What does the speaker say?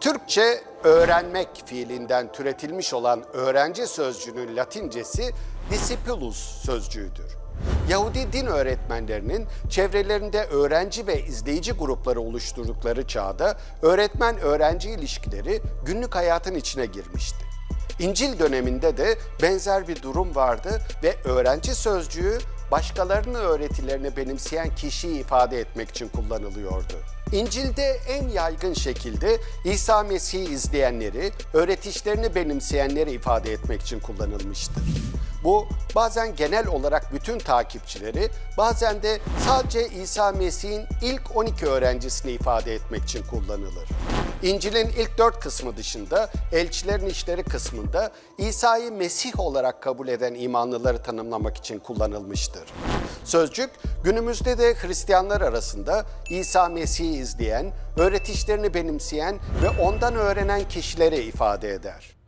Türkçe öğrenmek fiilinden türetilmiş olan öğrenci sözcüğünün latincesi discipulus sözcüğüdür. Yahudi din öğretmenlerinin çevrelerinde öğrenci ve izleyici grupları oluşturdukları çağda öğretmen-öğrenci ilişkileri günlük hayatın içine girmişti. İncil döneminde de benzer bir durum vardı ve öğrenci sözcüğü başkalarının öğretilerini benimseyen kişiyi ifade etmek için kullanılıyordu. İncil'de en yaygın şekilde İsa Mesih'i izleyenleri, öğretişlerini benimseyenleri ifade etmek için kullanılmıştır. Bu bazen genel olarak bütün takipçileri, bazen de sadece İsa Mesih'in ilk 12 öğrencisini ifade etmek için kullanılır. İncil'in ilk dört kısmı dışında elçilerin işleri kısmında İsa'yı Mesih olarak kabul eden imanlıları tanımlamak için kullanılmıştır. Sözcük günümüzde de Hristiyanlar arasında İsa Mesih'i izleyen, öğretişlerini benimseyen ve ondan öğrenen kişileri ifade eder.